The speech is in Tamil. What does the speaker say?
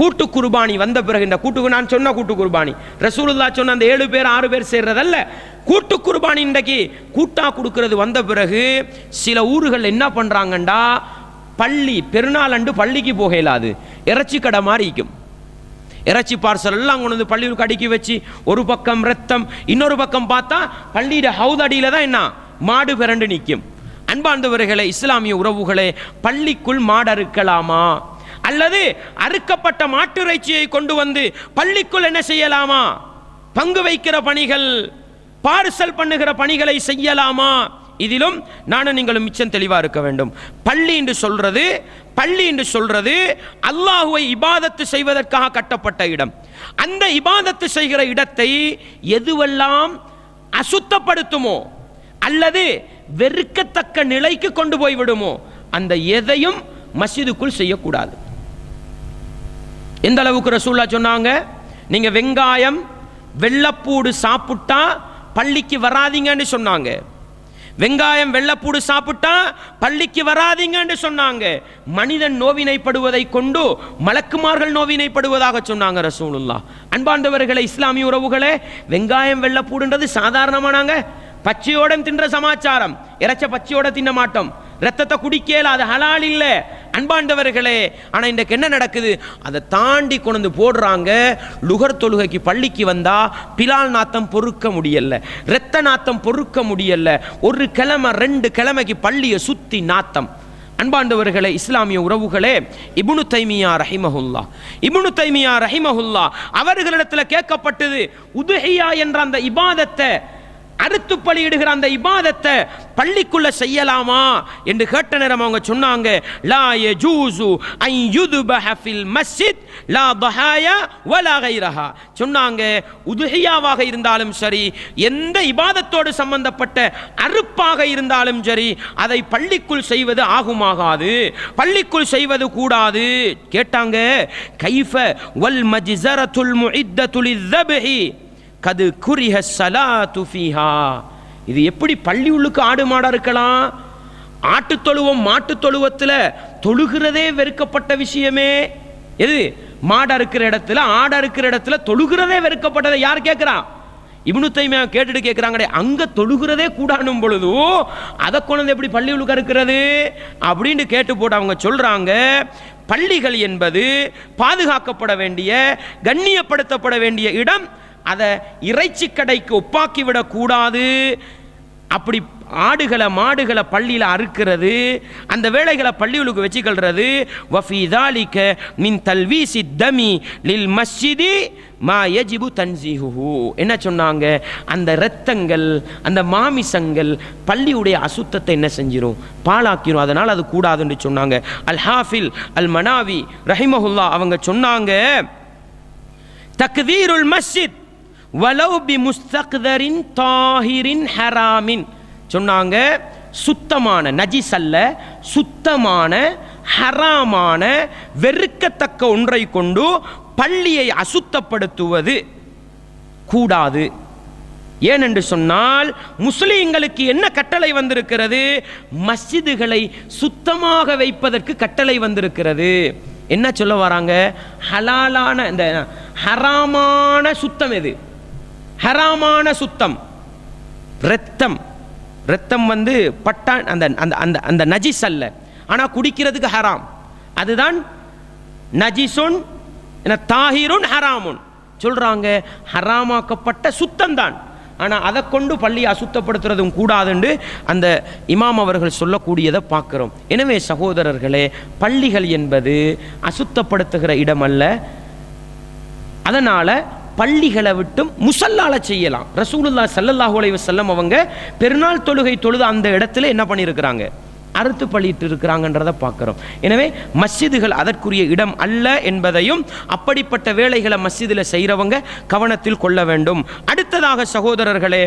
கூட்டு குர்பானி வந்த பிறகு இந்த கூட்டு நான் சொன்ன கூட்டு குர்பானி. ரசூலுல்லா சொன்ன அந்த ஏழு பேர் ஆறு பேர் சேர்றதல்ல. கூட்டு குர்பானி இன்றைக்கு கூட்டா கொடுக்கறது வந்த பிறகு சில ஊர்கள் என்ன பண்றாங்கண்டா பள்ளி பெருநாள் அண்டு பள்ளிக்கு போக இயலாது இறைச்சி கடை மாதிரி இருக்கும். இறைச்சி பார்சல் எல்லாம் கொண்டு வந்து பள்ளியில் அடுக்கி வச்சு ஒரு பக்கம் ரத்தம் இன்னொரு பக்கம் பார்த்தா பள்ளியிட ஹவுதடியில் தான் என்ன மாடு பிறண்டு நிற்கும். அன்பார்ந்தவர்களே இஸ்லாமிய உறவுகளே பள்ளிக்குள் மாடு அறுக்கலாமா அல்லது அறுக்கப்பட்ட மாட்டிறைச்சியை கொண்டு வந்து பள்ளிக்குள் என்ன செய்யலாமா? பங்கு வைக்கிற பணிகள் பார்சல் பண்ணுகிற பணிகளை செய்யலாமா? இதிலும் நானும் நீங்களும் மிச்சம் தெளிவாக இருக்க வேண்டும். பள்ளி என்று சொல்றது பள்ளி என்று சொல்றது அல்லாஹுவை இபாதத்து செய்வதற்காக கட்டப்பட்ட இடம். அந்த இபாதத்து செய்கிற இடத்தை எதுவெல்லாம் அசுத்தப்படுத்துமோ அல்லது வெறுக்கத்தக்க நிலைக்கு கொண்டு போய் விடுமோ அந்த எதையும் மசிதுக்குள் செய்யக்கூடாது. எந்த அளவுக்கு ரசூல்லா சொன்னாங்க? நீங்கள் வெங்காயம் வெள்ளப்பூடு சாப்பிட்டா பள்ளிக்கு வராதீங்கன்னு சொன்னாங்க. வெங்காயம் வெள்ளப்பூடு சாப்பிட்டா பள்ளிக்கு வராதிங்கன்னு சொன்னாங்க. மனிதன் நோவினைப்படுவதை கொண்டு மலக்குமார்கள் நோவினைப்படுவதாக சொன்னாங்க ரசூலுல்லா அன்பார்ந்தவர்களே இஸ்லாமிய உறவுகளே வெங்காயம் வெள்ளப்பூடுன்றது சாதாரணமானாங்க. பச்சையோட தின்ற சமாச்சாரம். இறைச்ச பச்சையோட தின்ன மாட்டோம். ரத்தத்தை குடிக்கல அது ஹலால் இல்லை. அன்பாண்டவர்களே ஆனால் இன்றைக்கு என்ன நடக்குது? அதை தாண்டி கொண்டு போடுறாங்க. லுகர் தொழுகைக்கு பள்ளிக்கு வந்தால் பிலால் நாத்தம் பொறுக்க முடியல ரத்த நாத்தம் பொறுக்க முடியல. ஒரு கிழமை ரெண்டு கிழமைக்கு பள்ளியை சுத்தி நாத்தம். அன்பாண்டவர்களே இஸ்லாமிய உறவுகளே இபுனு தைமியா ரஹிமஹுல்லா இபுனு தைமியா ரஹிமஹுல்லா அவர்களிடத்தில் கேட்கப்பட்டது உதுஹியா என்ற அந்த இபாதத்தை அறுத்து பலியிடுகிற அந்த இபாதத்தை பள்ளிக்குள்ள செய்யலாமா என்று கேட்ட நேரம் அவங்க சொன்னாங்க லா யஜூசு ஐ யுதுபஹ ஃபில் மஸ்ஜித் லா பஹாயா வலா கைரஹா. சொன்னாங்க உதுஹியாவாக இருந்தாலும் சரி எந்த இபாதத்தோடு சம்பந்தப்பட்ட அறுப்பாக இருந்தாலும் சரி அதை பள்ளிக்குள் செய்வது ஆகுமாகாது. பள்ளிக்குள் செய்வது கூடாது. கேட்டாங்க கைஃப வல் மஜ்ஸரத்துல் முஇத்தத்து லிஸ்ஸப்ஹி கது குறிஹ சலா ஃபீஹா. இது எப்படி பள்ளி உள்ளுக்கு ஆடு மாடா இருக்கலாம்? ஆட்டு தொழுவம் மாட்டு தொழுவத்தில் தொழுகிறதே வெறுக்கப்பட்ட விஷயமே. எது? மாடா இருக்கிற இடத்துல ஆடா இருக்கிற இடத்துல தொழுகிறதே வெறுக்கப்பட்டதை யார் கேட்குறா? இப்னு தைமியா கேட்டுட்டு கேட்குறாங்களே அங்கே தொழுகிறதே கூடானும் பொழுது அதை கொண்டு எப்படி பள்ளி உழுக்க இருக்கிறது அப்படின்னு கேட்டு போட்டு அவங்க சொல்கிறாங்க பள்ளிகள் என்பது பாதுகாக்கப்பட வேண்டிய கண்ணியப்படுத்தப்பட வேண்டிய இடம் அதை இறைச்சி கடைக்கு ஒப்பாக்கி விடக்கூடாது அப்படி ஆடுகளை மாடுகளை பள்ளியில் அறுக்கிறது அந்த வேலைகளை பள்ளிகளுக்கு வச்சுக்கொள்றது வஃபி வஃபிதாலிக்க மின் தல்வி சித்தமி லில் மஸ்ஜிதி மா யஜிபு தன்சீஹுஹு. என்ன சொன்னாங்க? அந்த இரத்தங்கள் அந்த மாமிசங்கள் பள்ளியுடைய அசுத்தத்தை என்ன செஞ்சிரும்? பாழாக்கிரும். அதனால் அது கூடாதுன்னு சொன்னாங்க. அல் ஹாஃபில் அல் மனாவி ரஹிமஹுல்லா அவங்க சொன்னாங்க தக்தீருல் மஸ்ஜித் வலவ் பி முஸ்தக்தரின் தாஹிரின் ஹராமின். சொன்னாங்க சுத்தமான நஜிஸ் அல்ல சுத்தமான ஹராமான வெறுக்கத்தக்க ஒன்றை கொண்டு பள்ளியை அசுத்தப்படுத்துவது கூடாது. ஏனென்று சொன்னால் முஸ்லீம்களுக்கு என்ன கட்டளை வந்திருக்கிறது? மஸ்ஜிதுகளை சுத்தமாக வைப்பதற்கு கட்டளை வந்திருக்கிறது. என்ன சொல்ல வராங்க? ஹலாலான இந்த ஹராமான சுத்தம் எது? ஹராமான சுத்தம். ரத்தம் ரத்தம் வந்து பட்டா அந்த அந்த அந்த அந்த நஜிஸ் அல்ல. ஆனால் குடிக்கிறதுக்கு ஹராம். அதுதான் நஜிசுன் என்ன ஹராமுன். சொல்கிறாங்க ஹராமாக்கப்பட்ட சுத்தம் தான் ஆனால் அதை கொண்டு பள்ளியை அசுத்தப்படுத்துறதும் கூடாதுன்னு அந்த இமாம் அவர்கள் சொல்லக்கூடியதை பார்க்குறோம். எனவே சகோதரர்களே பள்ளிகள் என்பது அசுத்தப்படுத்துகிற இடம் அல்ல அதனால் பள்ளிகளை விட்டும் முசல்லால செய்யலாம். ரசூலுல்லா சல்லல்லாஹு அலைவ செல்லம் அவங்க பெருநாள் தொழுகை தொழுது அந்த இடத்துல என்ன பண்ணியிருக்கிறாங்க? அறுத்து பழிட்டு இருக்கிறாங்கன்றதை பார்க்குறோம். எனவே மஸ்ஜிதுகள் அதற்குரிய இடம் அல்ல என்பதையும் அப்படிப்பட்ட வேலைகளை மஸ்ஜிதில் செய்கிறவங்க கவனத்தில் கொள்ள வேண்டும். அடுத்ததாக சகோதரர்களே